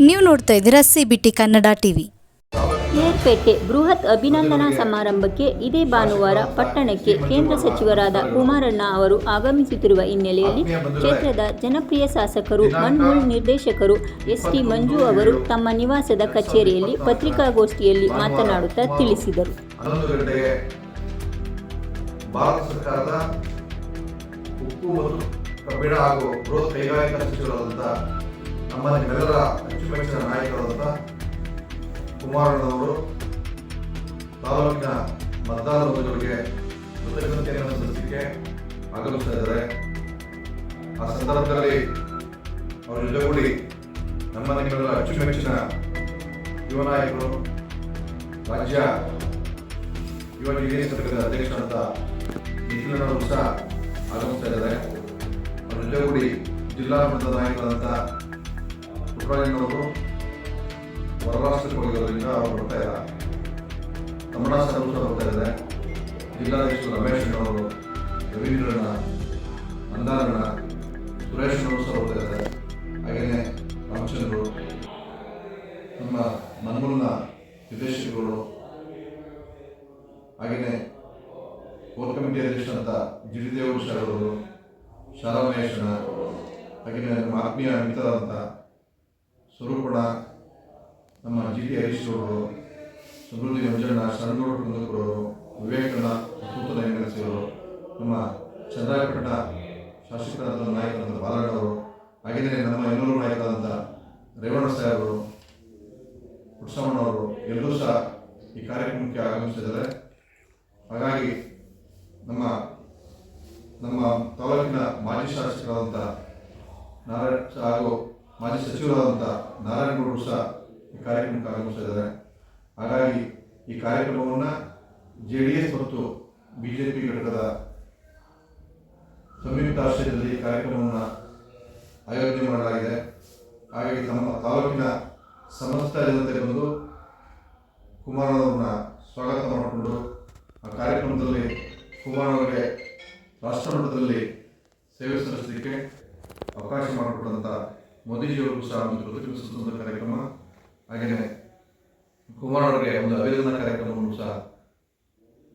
ನೋಡ್ತಾ ಇದ್ದೀರಾ CBT B T Kannada TV ಏರ್ಪೇಟೆ ಬೃಹತ್ ಅಭಿನಂದನಾ ಸಮಾರಂಭಕ್ಕೆ ಇದೇ ಭಾನುವಾರ ಪಟ್ಟಣಕ್ಕೆ ಕೇಂದ್ರ ಸಚಿವರಾದ ಕುಮಾರಣ್ಣ ಅವರು ಆಗಮಿಸುತ್ತಿರುವ ಹಿನ್ನೆಲೆಯಲ್ಲಿ ಕ್ಷೇತ್ರದ ಜನಪ್ರಿಯ ಶಾಸಕರು ಮಣ್ಮೂಲ್ ನಿರ್ದೇಶಕರು ಎಸ್ ಟಿ ಮಂಜು ಅವರು ತಮ್ಮ ನಿವಾಸದ ಕಚೇರಿಯಲ್ಲಿ ಪತ್ರಿಕಾಗೋಷ್ಠಿಯಲ್ಲಿ ಮಾತನಾಡುತ್ತಾ ತಿಳಿಸಿದರು. ಹನ್ನೊಂದು ಗಂಟೆಗೆ ಭಾರತ ಸರ್ಕಾರದ ಉಕ್ಕು ಮತ್ತು ಕಬ್ಬಿಣ ಹಾಗೂ ಬೃಹತ್ ಕೈಗಾರಿಕಾ ಸಚಿವರಾದಂಥ ನಮ್ಮ ನಿಮ್ಮೆಲ್ಲರ ಅಚ್ಚುಮೆಚ್ಚಿನ ನಾಯಕರಾದಂಥ ಕುಮಾರಣ್ಣನವರು ತಾಲೂಕಿನ ಮತದಾರರ ಬಂಧುಗಳಿಗೆ ಕೃತಜ್ಞತೆಯನ್ನು ಸಲ್ಲಿಸಲಿಕ್ಕೆ ಆಗಮಿಸ್ತಾ ಇದ್ದಾರೆ. ಆ ಸಂದರ್ಭದಲ್ಲಿ ಅವರ ಜೊತೆಗೂಡಿ ನಮ್ಮ ನಿಮ್ಮೆಲ್ಲರ ಅಚ್ಚುಮೆಚ್ಚಿನ ಯುವ ನಾಯಕರು, ರಾಜ್ಯ ಯುವ ಜಿಲ್ಲೆ ಸಂಘದ ಅಧ್ಯಕ್ಷರಾದ ನಿಖಿಲನವರು ಸಹ ಆಗಮಿಸ್ತಾ ಇದ್ದಾರೆ. ಅವರ ಜೊತೆಗೂಡಿ ಜಿಲ್ಲಾ ಮಟ್ಟದ ನಾಯಕರಾದಂಥ ಪುಟ್ಟರಾಜನವರು ಹೊರರಾಷ್ಟ್ರಕ್ಕೆ ಹೋಗಿರೋದ್ರಿಂದ ಅವರು ಬರ್ತಾ ಇಲ್ಲ ಕನ್ನಡ ಸಹ ಬರ್ತಾ ಇದೆ ಜಿಲ್ಲಾಧ್ಯಕ್ಷರು ರಮೇಶ್ ಅವರು ರವೀಂದ್ರಣ್ಣ, ಮಂದಾರಣ್ಣ, ಸುರೇಶ್ ಸಹ ಬರ್ತಾ ಇದ್ದಾರೆ. ಹಾಗೆಯೇ ರಾಮಚಂದ್ರು ನಮ್ಮ ಮನ್ಮೂಲ್ನ ನಿರ್ದೇಶಕರು ಹಾಗೆಯೇ ಕೋರ್ ಕಮಿಟಿ ಅಧ್ಯಕ್ಷರಾದ ಜಿ ಡಿ ದೇವರು ಸರ್ ಅವರು ಶಾಲಾ ಮಹೇಶನ ಹಾಗೆಯೇ ನಮ್ಮ ಆತ್ಮೀಯ ಮಿತ್ರರಾದಂಥ ಸ್ವರೂಪಣ, ನಮ್ಮ ಜಿ ಟಿ ಹರೀಶ್ ಅವರು ಸಮೃದ್ಧಿ ಮಂಜಣ್ಣ ಶರಣಗೌಡ ಕುಂದಕೂರವರು, ವಿವೇಕಣ್ಣ ಸೂತನ ಹೆಂಗಸಿಯವರು ನಮ್ಮ ಚಂದ್ರಾಯಪಟ್ಟಣ ಶಾಸಕರಾದ ನಾಯಕರಾದ ಬಾಲಣ್ಣವರು ಹಾಗೆಯೇ ನಮ್ಮ ಇನ್ನೂರು ನಾಯಕರಾದಂಥ ರೇವಣ್ಣ ಸಾಹೇಬರು ಅವರು ಎಲ್ಲರೂ ಸಹ ಈ ಕಾರ್ಯಕ್ರಮಕ್ಕೆ ಆಗಮಿಸಿದ್ದಾರೆ ಹಾಗಾಗಿ ನಮ್ಮ ನಮ್ಮ ತಾಲೂಕಿನ ಮಾಜಿ ಶಾಸಕರಾದಂಥ ನಾರಾಯಣ ಹಾಗೂ ಮಾಜಿ ಸಚಿವರಾದಂಥ ನಾರಾಯಣಗೌಡರು ಸಹ ಈ ಕಾರ್ಯಕ್ರಮಕ್ಕೆ ಆಗಮಿಸಿದ್ದಾರೆ ಹಾಗಾಗಿ ಈ ಕಾರ್ಯಕ್ರಮವನ್ನು ಜೆ ಡಿ ಎಸ್ ಮತ್ತು ಬಿ ಜೆ ಪಿ ಘಟಕದ ಸಂಯುಕ್ತ ಆಶ್ರಯದಲ್ಲಿ ಕಾರ್ಯಕ್ರಮವನ್ನು ಆಯೋಜನೆ ಮಾಡಲಾಗಿದೆ. ಹಾಗಾಗಿ ನಮ್ಮ ತಾಲೂಕಿನ ಸಮಸ್ತ ಜನತೆ ಬಂದು ಕುಮಾರನವ್ರನ್ನ ಸ್ವಾಗತ ಮಾಡಿಕೊಂಡು ಆ ಕಾರ್ಯಕ್ರಮದಲ್ಲಿ ಕುಮಾರನವರಿಗೆ ರಾಷ್ಟ್ರಮಟ್ಟದಲ್ಲಿ ಸೇವೆ ಸಲ್ಲಿಸಲಿಕ್ಕೆ ಅವಕಾಶ ಮಾಡಿಕೊಟ್ಟಂಥ ಮೋದಿಜಿಯವರಿಗೂ ಸಹ ಒಂದು ಕೃತಜ್ಞ ಕಾರ್ಯಕ್ರಮ. ಹಾಗೆಯೇ ಕುಮಾರನವರಿಗೆ ಒಂದು ಅಭಿನಂದನಾ ಕಾರ್ಯಕ್ರಮವನ್ನು ಸಹ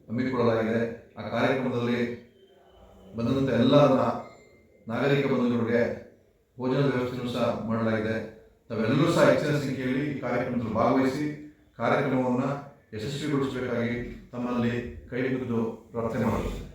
ಹಮ್ಮಿಕೊಳ್ಳಲಾಗಿದೆ. ಆ ಕಾರ್ಯಕ್ರಮದಲ್ಲಿ ಬಂದಂಥ ಎಲ್ಲ ನಾಗರಿಕ ಬಂಧುಗಳಿಗೆ ಭೋಜನದ ವ್ಯವಸ್ಥೆಯನ್ನು ಸಹ ಮಾಡಲಾಗಿದೆ. ತಾವೆಲ್ಲರೂ ಸಹ ಹೆಚ್ಚಿನ ಸಂಖ್ಯೆಯಲ್ಲಿ ಈ ಕಾರ್ಯಕ್ರಮದಲ್ಲಿ ಭಾಗವಹಿಸಿ ಕಾರ್ಯಕ್ರಮವನ್ನು ಯಶಸ್ವಿಗೊಳಿಸಬೇಕಾಗಿ ತಮ್ಮಲ್ಲಿ ಕೈ ಪ್ರಾರ್ಥನೆ ಮಾಡುತ್ತೇನೆ.